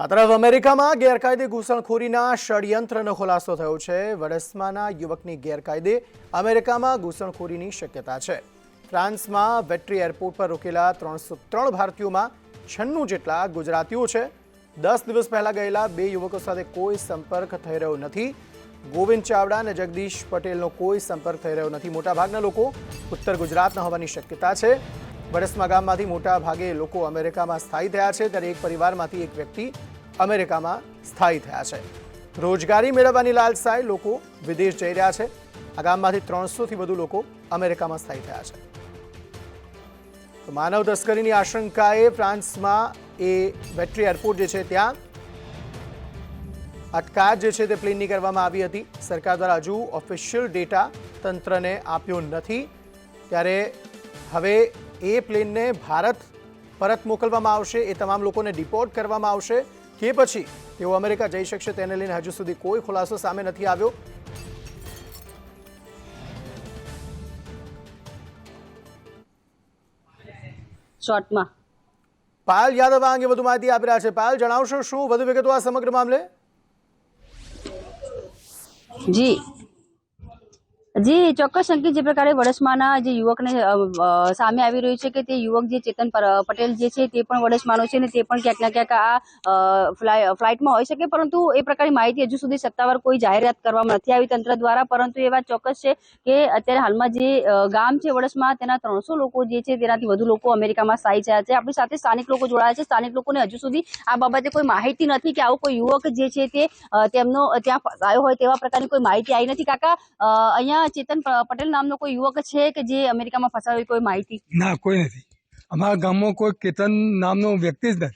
આ તરફ અમેરિકામાં ગેરકાયદે ઘૂસણખોરીના ષડયંત્રનો ખુલાસો થયો છે. વડસમાના યુવકની ગેરકાયદે અમેરિકામાં ઘૂસણખોરીની શક્યતા છે. ફ્રાન્સમાં વેટ્રી એરપોર્ટ પર રોકેલા ત્રણસો ત્રણ ભારતીયોમાં છન્નું જેટલા ગુજરાતીઓ છે. દસ દિવસ પહેલાં ગયેલા બે યુવકો સાથે કોઈ સંપર્ક થઈ રહ્યો નથી. ગોવિંદ ચાવડા અને જગદીશ પટેલનો કોઈ સંપર્ક થઈ રહ્યો નથી. મોટાભાગના લોકો ઉત્તર ગુજરાતના હોવાની શક્યતા છે. વડસમા ગામમાંથી મોટા ભાગે લોકો અમેરિકામાં સ્થાયી થયા છે ત્યારે એક પરિવારમાંથી એક વ્યક્તિ અમેરિકામાં સ્થાયી થયા છે. રોજગારી મેળવવાની લાલસાએ લોકો વિદેશ જઈ રહ્યા છે. આ ગામમાંથી ત્રણસોથી વધુ લોકો અમેરિકામાં સ્થાયી થયા છે. તો માનવ તસ્કરીની આશંકાએ ફ્રાન્સમાં એ વેટ્રી એરપોર્ટ જે છે ત્યાં અટકાયત જે છે તે પ્લેનની કરવામાં આવી હતી. સરકાર દ્વારા હજુ ઓફિશિયલ ડેટા તંત્રને આપ્યો નથી. ત્યારે હવે એ પ્લેનને ભારત પરત મોકલવામાં આવશે એ તમામ લોકોને ડિપોર્ટ કરવામાં આવશે કે પછી તેઓ અમેરિકા જઈ શકશે તેને લઈને હજુ સુધી કોઈ ખુલાસો સામે નથી આવ્યો. શોર્ટમાં. પાયલ યાદવ આ અંગે વધુ માહિતી આપી રહ્યા છે. પાયલ જણાવશો શું? વધુ વિગતો આ સમગ્ર મામલે? જી. જી ચોક્કસ અંકિત જે પ્રકારે વડસમાના જે યુવકને સામે આવી રહ્યું છે કે તે યુવક જે ચેતન પટેલ જે છે તે પણ વડસમાનો છે ને તે પણ ક્યાંક ના ક્યાંક આ ફ્લાઇ- ફ્લાઇટમાં હોઈ શકે પરંતુ એ પ્રકારની માહિતી હજુ સુધી સત્તાવાર કોઈ જાહેરાત કરવામાં નથી આવી તંત્ર દ્વારા પરંતુ એ વાત ચોક્કસ છે કે અત્યારે હાલમાં જે ગામ છે વડસમા તેના ત્રણસો લોકો જે છે તેનાથી વધુ લોકો અમેરિકામાં સ્થાયી થયા છે. આપણી સાથે સ્થાનિક લોકો જોડાયા છે. સ્થાનિક લોકોને હજુ સુધી આ બાબતે કોઈ માહિતી નથી કે આવો કોઈ યુવક જે છે તે તેમનો ત્યાં આવ્યો હોય તેવા પ્રકારની કોઈ માહિતી આવી નથી. કાકા અહીંયા ચેતન પટેલ નામનો કોઈ યુવક છે કે જે અમેરિકામાં ફસાયો કોઈ માહિતી? ના કોઈ નથી. અમારા ગામમાં કોઈ કેતન નામનો વ્યક્તિ જ નથી.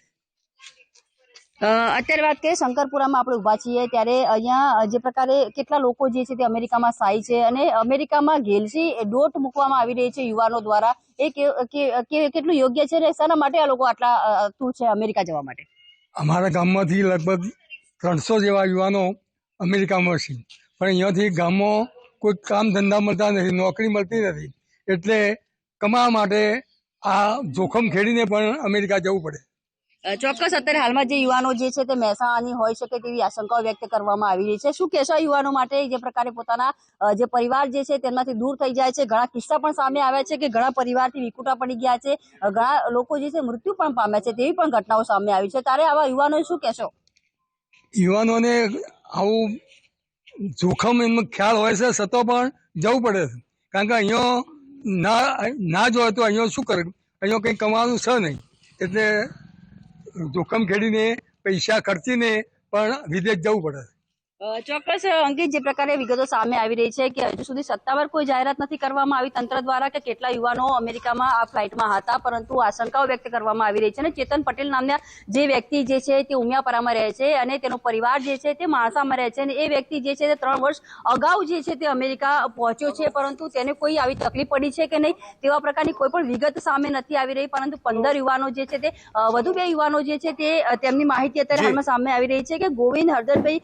અત્યારે વાત કરીએ શંકરપુરામાં આપણે ઊભા છીએ ત્યારે અહીંયા જે પ્રકારે કેટલા લોકો જે છે તે અમેરિકામાં સ્થાયી છે અને અમેરિકામાં ઘેલસી દોટ મૂકવામાં આવી રહી છે યુવાનો દ્વારા. એ કેટલું યોગ્ય છે અને શાના માટે આ લોકો આટલા આતુર છે અમેરિકા જવા માટે? અમારા ગામમાંથી લગભગ ત્રણસો જેવા યુવાનો અમેરિકામાં છે. પણ અહીંયાથી ગામમાં કોઈ કામ ધંધા મળતા નથી નોકરી મળતી નથી. એટલે કમાવા માટે આ જોખમ ખેડીને પણ અમેરિકા જવું પડે. ચોક્કસ અત્યારે હાલમાં જે યુવાનો જે છે તે મહેસાણાની હોઈ શકે તેવી આશંકાઓ વ્યક્ત કરવામાં આવી રહી છે. શું કહેશો યુવાનો માટે જે પ્રકારે પોતાના જે પરિવાર જે છે તેમાંથી દૂર થઈ જાય છે? ઘણા કિસ્સા પણ સામે આવ્યા છે કે ઘણા પરિવારથી વિકુટા પડી ગયા છે. ઘણા લોકો જે છે મૃત્યુ પણ પામ્યા છે તેવી પણ ઘટનાઓ સામે આવી છે. ત્યારે આવા યુવાનો શું કહેશો? યુવાનોને આવું જોખમ એમનો ખ્યાલ હોય છે છતાં પણ જવું પડે છે. કારણ કે અહીંયા ના ના જોઈએ તો અહીંયા શું કરે? અહીંયા કંઈ કમાવાનું છે નહીં. એટલે જોખમ ખેડીને, પૈસા ખર્ચીને પણ વિદેશ જવું પડે છે. ચોક્કસ અંકિત જે પ્રકારે વિગતો સામે આવી રહી છે કે હજુ સુધી સત્તાવાર કોઈ જાહેરાત નથી કરવામાં આવી તંત્ર દ્વારા કે કેટલા યુવાનો અમેરિકામાં આ ફ્લાઇટમાં હતા પરંતુ આશંકાઓ વ્યક્ત કરવામાં આવી રહી છે અને ચેતન પટેલ નામના જે વ્યક્તિ જે છે તે ઉમિયાપરામાં રહે છે અને તેનો પરિવાર જે છે તે માણસામાં રહે છે અને એ વ્યક્તિ જે છે તે ત્રણ વર્ષ અગાઉ જે છે તે અમેરિકા પહોંચ્યો છે પરંતુ તેને કોઈ આવી તકલીફ પડી છે કે નહીં તેવા પ્રકારની કોઈ પણ વિગત સામે નથી આવી રહી પરંતુ પંદર યુવાનો જે છે તે વધુ બે યુવાનો જે છે તે તેમની માહિતી અત્યારે હાલમાં સામે આવી રહી છે કે ગોવિંદ હરદરભાઈ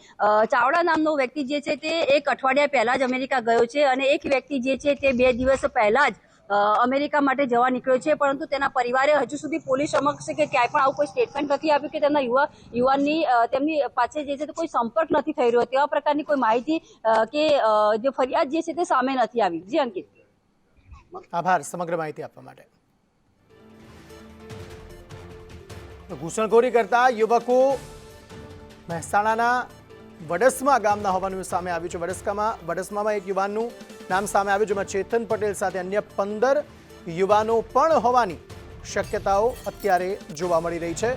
ચાવડા નામનો વ્યક્તિ જે છે તે એક અઠવાડિયા પહેલા જ અમેરિકા ગયો છે અને એક વ્યક્તિ જે છે તે બે દિવસ પહેલા જ અમેરિકા માટે જવા નીકળ્યો છે. પરંતુ તેના પરિવારે હજુ સુધી પોલીસ સમક્ષ કે ક્યાંય પણ આવું કોઈ સ્ટેટમેન્ટ નથી આપ્યું કે તેમના યુવા, યુવાનની તેમની પાસે જે છે તે કોઈ સંપર્ક નથી થઈ રહ્યો. તેવા પ્રકારની કોઈ માહિતી કે જે ફરિયાદ જે છે તે સામે નથી આવી. જી, અંકિત. આભાર સમગ્ર માહિતી આપવા માટે. ઘૂસણખોરી કરતા યુવકો મહેસાણાના વડસમા ગામના હોવાનું સામે આવ્યું છે. વડસકામાં વડસમામાં એક યુવાનનું નામ સામે આવ્યું જેમાં ચેતન પટેલ સાથે અન્ય પંદર યુવાનો પણ હોવાની શક્યતાઓ અત્યારે જોવા મળી રહી છે.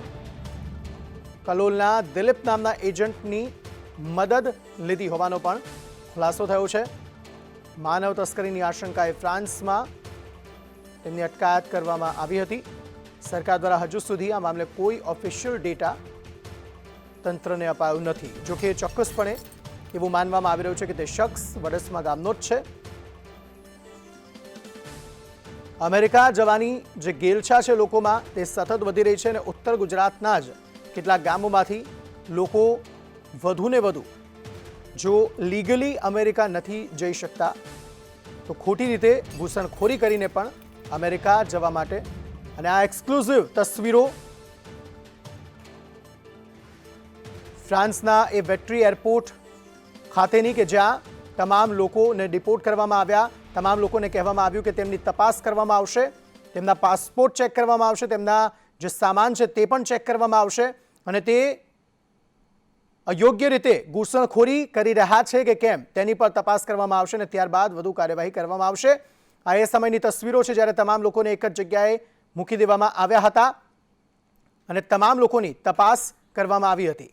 કલોલના દિલીપ નામના એજન્ટની મદદ લીધી હોવાનો પણ ખુલાસો થયો છે. માનવ તસ્કરીની આશંકાએ ફ્રાન્સમાં તેમની અટકાયત કરવામાં આવી હતી. સરકાર દ્વારા હજુ સુધી આ મામલે કોઈ ઓફિશિયલ ડેટા તંત્રને અપાયું નથી. જોકે એ ચોક્કસપણે એવું માનવામાં આવી રહ્યું છે કે તે શખ્સ વડસમા ગામનો જ છે. અમેરિકા જવાની જે ગેલછા છે લોકોમાં તે સતત વધી રહી છે અને ઉત્તર ગુજરાતના જ કેટલાક ગામોમાંથી લોકો વધુને વધુ જો લીગલી અમેરિકા નથી જઈ શકતા, તો ખોટી રીતે ઘૂસણખોરી કરીને પણ અમેરિકા જવા માટે અને આ એક્સક્લુઝિવ તસવીરો ફ્રાન્સના એ વેટ્રી એરપોર્ટ ખાતેની કે જ્યાં તમામ લોકોને ડિપોર્ટ કરવામાં આવ્યા. તમામ લોકોને કહેવામાં આવ્યું કે તેમની તપાસ કરવામાં આવશે. તેમના પાસપોર્ટ ચેક કરવામાં આવશે. તેમના જે સામાન છે તે પણ ચેક કરવામાં આવશે. અને તે અયોગ્ય રીતે ઘૂસણખોરી કરી રહ્યા છે કે કેમ, તેની પર તપાસ કરવામાં આવશે અને ત્યારબાદ વધુ કાર્યવાહી કરવામાં આવશે. આ એ સમયની તસવીરો છે જ્યારે તમામ લોકોને એક જ જગ્યાએ મૂકી દેવામાં આવ્યા હતા અને તમામ લોકોની તપાસ કરવામાં આવી હતી.